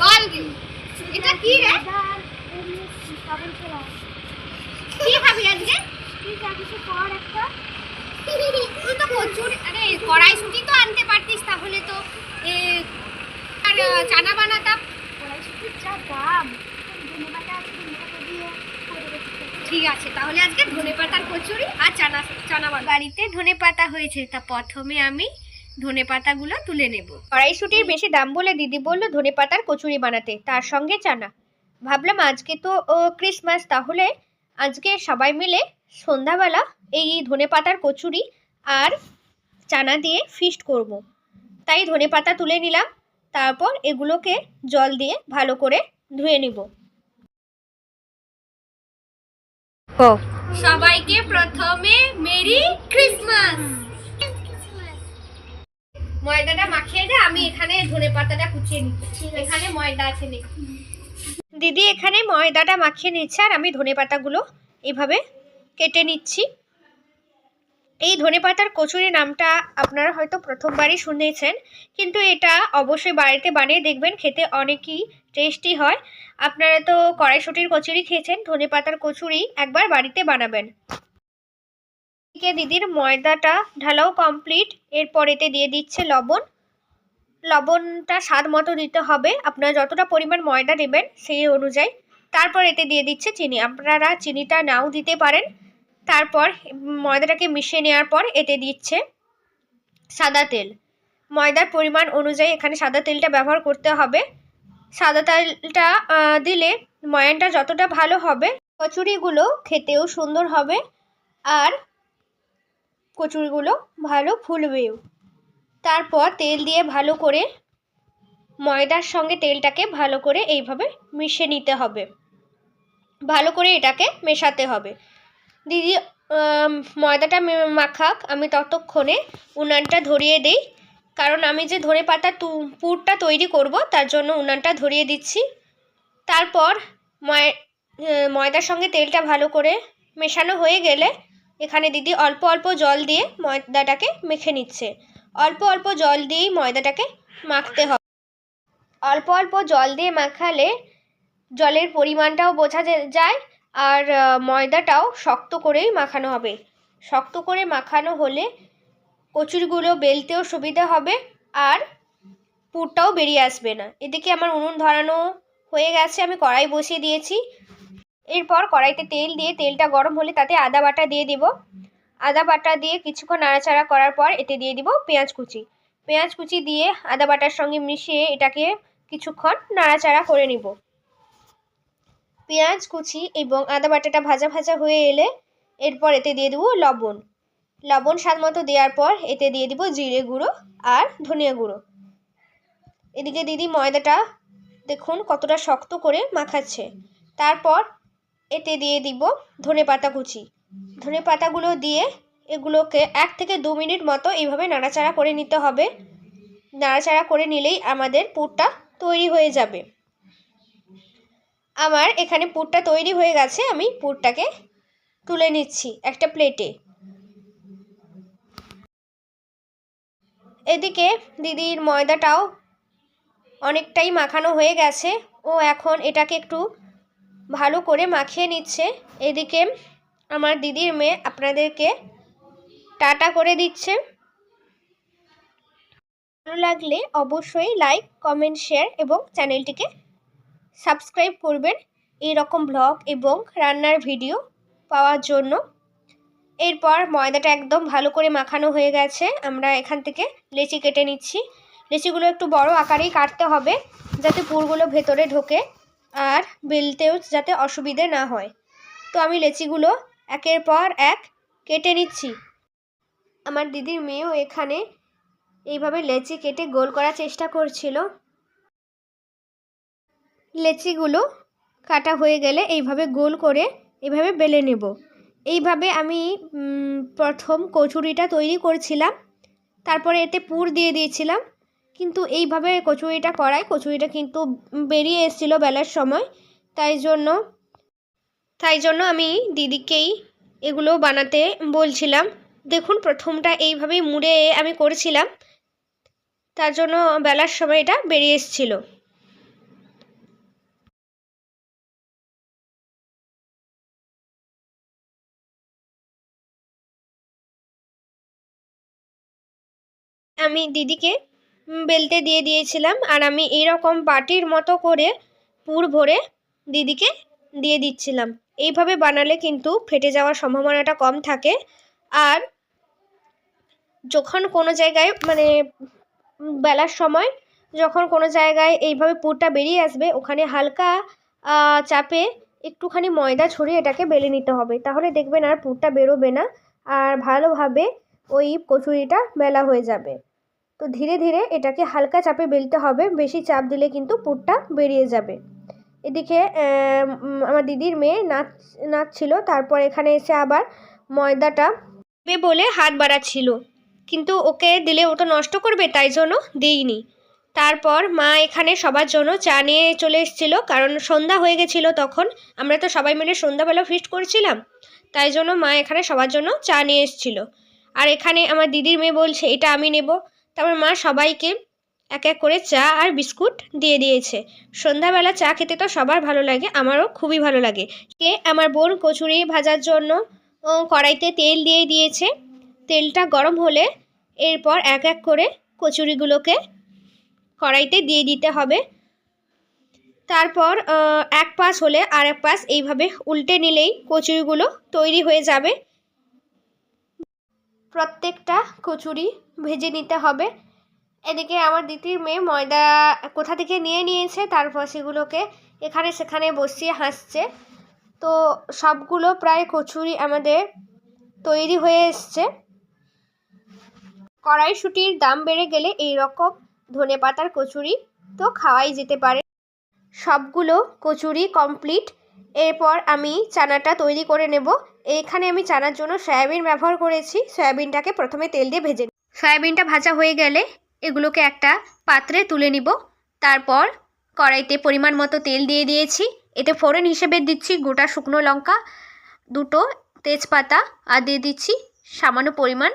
বল এটা কি রে? তো প্রচুর তো আনতে পারতিস তাহলে তো। আর চানা বানাতাম। ঠিক আছে, তাহলে আজকে ধনে পাতার কচুরি আর চানা চানা। বাড়িতে ধনে পাতা হয়েছে, তা প্রথমে আমি ধনে পাতাগুলো তুলে নেব। কড়াইশুটির বেশি দাম বলে দিদি বলল ধনে পাতার কচুরি বানাতে। তার সঙ্গে চানা। ভাবলাম আজকে তো ও, ক্রিসমাস তাহলে আজকে সবাই মিলে সন্ধ্যাবেলা এই ধনে পাতার কচুরি আর চানা দিয়ে ফিস্ট করব। তাই ধনে পাতা তুলে নিলাম তারপর এগুলোকে জল দিয়ে ভালো করে ধুয়ে নিব। ও। সবাইকে প্রথমে মেরি ক্রিসমাস! ময়দাটা মাখিয়ে দে আমি এখানে ধনে পাতাটা কুচিয়ে নিচ্ছি। এখানে ময়দা আছে নে। দিদি এখানে ময়দাটা মাখিয়ে নিচ্ছে আর আমি ধনে পাতাগুলো এইভাবে কেটে নিচ্ছি। এই ধনে পাতার কচুরি নামটা আপনারা হয়তো প্রথমবারই শুনেছেন কিন্তু এটা অবশ্যই বাড়িতে বানিয়ে দেখবেন খেতে অনেকই টেস্টি হয়। আপনারা তো কড়াইশুটির কচুরি খেয়েছেন ধনে পাতার কচুরি একবার বাড়িতে বানাবেন। এদিকে দিদির ময়দাটা ঢালাও কমপ্লিট এরপর এতে দিয়ে দিচ্ছে লবণ। লবণটা স্বাদ মতো দিতে হবে, আপনারা যতটা পরিমাণ ময়দা নেবেন সেই অনুযায়ী। তারপর এতে দিয়ে দিচ্ছে চিনি, আপনারা চিনিটা নাও দিতে পারেন। তারপর ময়দাটাকে মিশিয়ে নেওয়ার পর এতে দিচ্ছে সাদা তেল। ময়দার পরিমাণ অনুযায়ী এখানে সাদা তেলটা ব্যবহার করতে হবে। সাদা তেলটা দিলে ময়ানটা যতটা ভালো হবে, কচুরিগুলো খেতেও সুন্দর হবে। আর কচুরিগুলো ভালো ফুলবেও তারপর তেল দিয়ে ভালো করে ময়দার সঙ্গে তেলটাকে ভালো করে এইভাবে মিশে নিতে হবে। ভালো করে এটাকে মেশাতে হবে। দিদি ময়দাটা মাখাক, আমি ততক্ষণে উনানটা ধরিয়ে দিই। কারণ আমি যে ধনে পাতা পুরটা তৈরি করব, তার জন্য উনানটা ধরিয়ে দিচ্ছি। তারপর ময় ময়দার সঙ্গে তেলটা ভালো করে মেশানো হয়ে গেলে এখানে দিদি অল্প অল্প জল দিয়ে ময়দাটাকে মেখে নিচ্ছে। অল্প অল্প জল দিয়েই ময়দাটাকে মাখতে হবে। অল্প অল্প জল দিয়ে মাখালে জলের পরিমাণটাও বোঝা যায় আর ময়দাটাও শক্ত করেই মাখানো হবে। শক্ত করে মাখানো হলে কচুরিগুলো বেলতেও সুবিধা হবে আর পুরটাও বেরিয়ে আসবে না। এদিকে আমার উনুন ধরানো হয়ে গেছে, আমি কড়াই বসিয়ে দিয়েছি। এরপর কড়াইতে তেল দিয়ে তেলটা গরম হলে তাতে আদা বাটা দিয়ে দিব। আদা বাটা দিয়ে কিছুক্ষণ নাড়াচাড়া করার পর এতে দিয়ে দিব পেঁয়াজ কুচি। পেঁয়াজ কুচি দিয়ে আদা বাটার সঙ্গে মিশিয়ে এটাকে কিছুক্ষণ নাড়াচাড়া করে নিব। পেঁয়াজ কুচি এবং আদা বাটাটা ভাজা ভাজা হয়ে এলে এরপর এতে দিয়ে দেবো লবণ। লবণ স্বাদ মতো দেওয়ার পর এতে দিয়ে দিব জিরে গুঁড়ো আর ধনিয়া গুঁড়ো। এদিকে দিদি ময়দাটা দেখুন কতটা শক্ত করে মাখাচ্ছে। তারপর এতে দিয়ে দিব ধনে পাতা কুচি। ধনে পাতাগুলো দিয়ে এগুলোকে এক থেকে দু মিনিট মতো এইভাবে নাড়াচাড়া করে নিতে হবে। নাড়াচাড়া করে নিলেই আমাদের পুরটা তৈরি হয়ে যাবে। আমার এখানে পুরটা তৈরি হয়ে গেছে, আমি পুরটাকে তুলে নিচ্ছি একটা প্লেটে। এদিকে দিদির ময়দাটাও অনেকটাই মাখানো হয়ে গেছে। ও এখন এটাকে একটু ভালো করে মাখিয়ে নিচ্ছে। এদিকে আমার দিদির মেয়ে আপনাদেরকে টাটা করে দিচ্ছে। ভালো লাগলে অবশ্যই লাইক কমেন্ট শেয়ার এবং চ্যানেলটিকে সাবস্ক্রাইব করবেন। এই রকম ব্লগ এবং রান্নার ভিডিও পাওয়ার জন্য। এরপর ময়দাটা একদম ভালো করে মাখানো হয়ে গেছে। আমরা এখান থেকে লেচি কেটে নিচ্ছি। লেচিগুলো একটু বড় আকারেই কাটতে হবে, যাতে পুরগুলো ভেতরে ঢোকে। আর বেলতেও যাতে অসুবিধে না হয়। তো আমি লেচিগুলো একের পর এক কেটে নিচ্ছি। আমার দিদির মেয়েও এখানে এইভাবে লেচি কেটে গোল করার চেষ্টা করছিল। লেচিগুলো কাটা হয়ে গেলে এইভাবে গোল করে এইভাবে বেলে নেব। এইভাবে আমি প্রথম কচুরিটা তৈরি করছিলাম। তারপরে এতে পুর দিয়ে দিয়েছিলাম। কিন্তু এইভাবে কচুরিটা করায়। কচুরিটা কিন্তু বেরিয়ে এসেছিল বেলার সময়। তাই জন্য তাই জন্য আমি দিদিকেই এগুলো বানাতে বলছিলাম। দেখুন, প্রথমটা এইভাবেই মুড়ে আমি করেছিলাম। তার জন্য বেলার সময় এটা বেরিয়ে এসেছিল। আমি দিদিকে বেলতে দিয়ে দিয়েছিলাম। আর আমি এরকম বাটির মতো করে পুর ভরে দিদিকে দিয়ে দিচ্ছিলাম। এইভাবে বানালে কিন্তু ফেটে যাওয়ার সম্ভাবনাটা কম থাকে। আর যখন কোনো জায়গায় মানে বেলার সময় যখন কোনো জায়গায় এইভাবে পুরটা বেরিয়ে আসবে, ওখানে হালকা চাপে একটুখানি ময়দা ছড়িয়ে এটাকে বেলে নিতে হবে। তাহলে দেখবেন আর পুরটা বেরোবে না। আর ভালোভাবে ওই কচুরিটা বেলা হয়ে যাবে। তো ধীরে ধীরে এটাকে হালকা চাপে বেলতে হবে। বেশি চাপ দিলে কিন্তু পুরটা বেরিয়ে যাবে। এদিকে আমার দিদির মেয়ে নাচ, নাচছিল। তারপর এখানে এসে আবার ময়দাটা দেবে বলে হাত বাড়াচ্ছিল। কিন্তু ওকে দিলে ও তো নষ্ট করবে, তাই জন্য দিইনি। তারপর মা এখানে সবার জন্য চা নিয়ে চলে এসেছিল। কারণ সন্ধ্যা হয়ে গেছিল তখন। আমরা তো সবাই মিলে সন্ধ্যাবেলা ফিস্ট করছিলাম। তাই জন্য মা এখানে সবার জন্য চা নিয়ে এসেছিল। আর এখানে আমার দিদির মেয়ে বলছে, এটা আমি নেব। তারপর মা সবাইকে এক এক করে চা আর বিস্কুট দিয়ে দিয়েছে। সন্ধ্যাবেলা চা খেতে তো সবার ভালো লাগে, আমারও খুবই ভালো লাগে। কে আমার বোন কচুরি ভাজার জন্য কড়াইতে তেল দিয়ে দিয়েছে। তেলটা গরম হলে এরপর এক এক করে কচুরিগুলোকে কড়াইতে দিয়ে দিতে হবে। তারপর এক পাশ হলে আর এক পাশ এইভাবে উল্টে নিলেই কচুরিগুলো তৈরি হয়ে যাবে। প্রত্যেকটা কচুরি ভেজে নিতে হবে। এদিকে আমার দিদির মেয়ে ময়দা কোথা থেকে নিয়ে নিয়েছে, তারপর সেগুলোকে এখানে সেখানে বসিয়ে হাসছে। তো সবগুলো প্রায় কচুরি আমাদের তৈরি হয়ে এসছে। কড়াইশুটির দাম বেড়ে গেলে এই রকম ধনে পাতার কচুরি তো খাওয়াই যেতে পারে। সবগুলো কচুরি কমপ্লিট। এরপর আমি চানাটা তৈরি করে নেব। এইখানে আমি চানার জন্য সয়াবিন ব্যবহার করেছি। সয়াবিনটাকে প্রথমে তেল দিয়ে ভেজে। সয়াবিনটা ভাজা হয়ে গেলে এগুলোকে একটা পাত্রে তুলে নিব। তারপর কড়াইতে পরিমাণ মতো তেল দিয়ে দিয়েছি। এতে ফোড়ন হিসেবে দিচ্ছি গোটা শুকনো লঙ্কা, দুটো তেজপাতা আর দিয়ে দিচ্ছি সামান্য পরিমাণ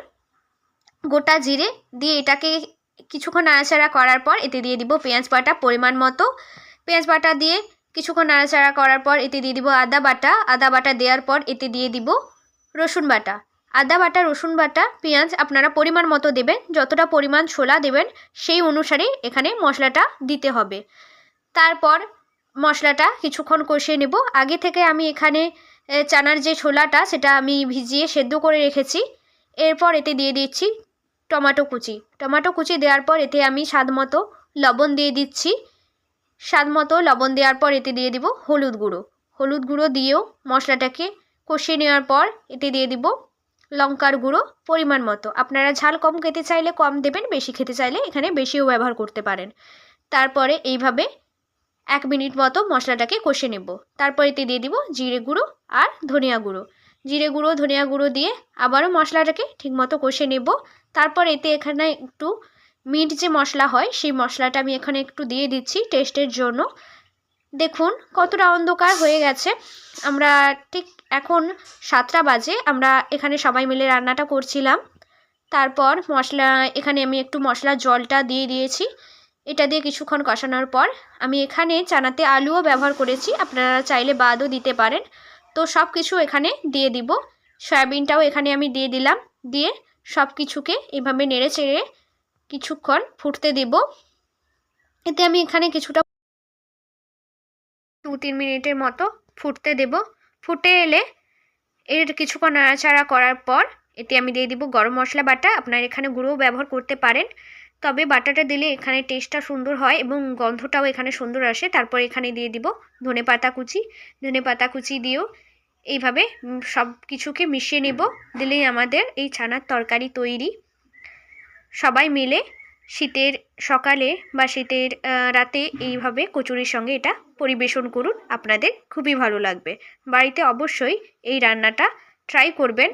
গোটা জিরে। দিয়ে এটাকে কিছুক্ষণ নাড়াচাড়া করার পর এতে দিয়ে দিব পেঁয়াজ বাটা পরিমাণ মতো। পেঁয়াজ বাটা দিয়ে কিছুক্ষণ নাড়াচাড়া করার পর এতে দিয়ে দিব আদা বাটা। আদা বাটা দেওয়ার পর এতে দিয়ে দিব রসুন বাটা। আদা বাটা, রসুন বাটা, পেঁয়াজ আপনারা পরিমাণ মতো দেবেন। যতটা পরিমাণ ছোলা দেবেন, সেই অনুসারে এখানে মশলাটা দিতে হবে। তারপর মশলাটা কিছুক্ষণ কষিয়ে নেব। আগে থেকে আমি এখানে চানার যে ছোলাটা, সেটা আমি ভিজিয়ে সেদ্ধ করে রেখেছি। এরপর এতে দিয়ে দিচ্ছি টমেটো কুচি। টমেটো কুচি দেওয়ার পর এতে আমি স্বাদ মতো লবণ দিয়ে দিচ্ছি। স্বাদ মতো লবণ দেওয়ার পর এতে দিয়ে দিব হলুদ গুঁড়ো। হলুদ গুঁড়ো দিয়েও মশলাটাকে কষিয়ে নেওয়ার পর এতে দিয়ে দিব লঙ্কার গুঁড়ো পরিমাণ মতো। আপনারা ঝাল কম খেতে চাইলে কম দেবেন, বেশি খেতে চাইলে এখানে বেশিও ব্যবহার করতে পারেন। তারপরে এইভাবে এক মিনিট মতো মশলাটাকে কষে নেব। তারপর এতে দিয়ে দিব জিরে গুঁড়ো আর ধনিয়া গুঁড়ো। জিরে গুঁড়ো, ধনিয়া গুঁড়ো দিয়ে আবারও মশলাটাকে ঠিকমতো কষে নেব। তারপর এতে এখানে একটু মিট যে মশলা হয়, সেই মশলাটা আমি এখানে একটু দিয়ে দিচ্ছি টেস্টের জন্য। দেখুন, কতটা অন্ধকার হয়ে গেছে। আমরা ঠিক এখন সাতটা বাজে, আমরা এখানে সবাই মিলে রান্নাটা করছিলাম। তারপর মশলা, এখানে আমি একটু মশলার জলটা দিয়ে দিয়েছি। এটা দিয়ে কিছুক্ষণ কষানোর পর আমি এখানে চানাতে আলুও ব্যবহার করেছি, আপনারা চাইলে বাদও দিতে পারেন। তো সব কিছু এখানে দিয়ে দিব। সয়াবিনটাও এখানে আমি দিয়ে দিলাম, দিয়ে সব কিছুকে এভাবে নেড়ে চেড়ে কিছুক্ষণ ফুটতে দেব। এতে আমি এখানে কিছুটা দু তিন মিনিটের মতো ফুটতে দেব। ফুটে এলে এর কিছুক্ষণ নাড়াচাড়া করার পর এতে আমি দিয়ে দিব গরম মশলা, বাটা। আপনার এখানে গুঁড়োও ব্যবহার করতে পারেন। তবে বাটাটা দিলে এখানে টেস্টটা সুন্দর হয় এবং গন্ধটাও এখানে সুন্দর আসে। তারপর এখানে দিয়ে দিব ধনে পাতা কুচি। ধনে পাতা কুচি দিয়েও এইভাবে সব কিছুকে মিশিয়ে নেব। দিলেই আমাদের এই ছানার তরকারি তৈরি। সবাই মিলে শীতের সকালে বা শীতের রাতে এইভাবে কচুরির সঙ্গে এটা পরিবেশন করুন। আপনাদের খুবই ভালো লাগবে। বাড়িতে অবশ্যই এই রান্নাটা ট্রাই করবেন।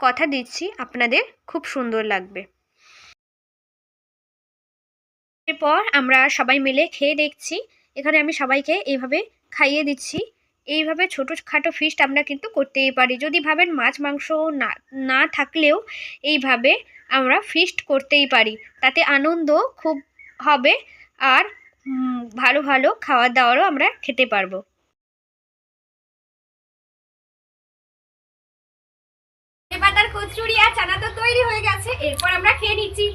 কথা দিচ্ছি, আপনাদের খুব সুন্দর লাগবে। এরপর আমরা সবাই মিলে খেয়ে দেখছি। এখানে আমি সবাইকে এইভাবে খাইয়ে দিচ্ছি। এইভাবে ছোটো খাটো ফিস্ট আমরা কিন্তু করতেই পারি। যদি ভাবেন মাছ, মাংস না না থাকলেও এইভাবে আমরা ফিস্ট করতেই পারি। তাতে আনন্দ খুব হবে আর ভালো ভালো খাওয়া দাওয়ারও আমরা খেতে পারব। পাতার কচুরি আর চানা তো তৈরি হয়ে গেছে। এরপর আমরা খেয়ে নিচ্ছি।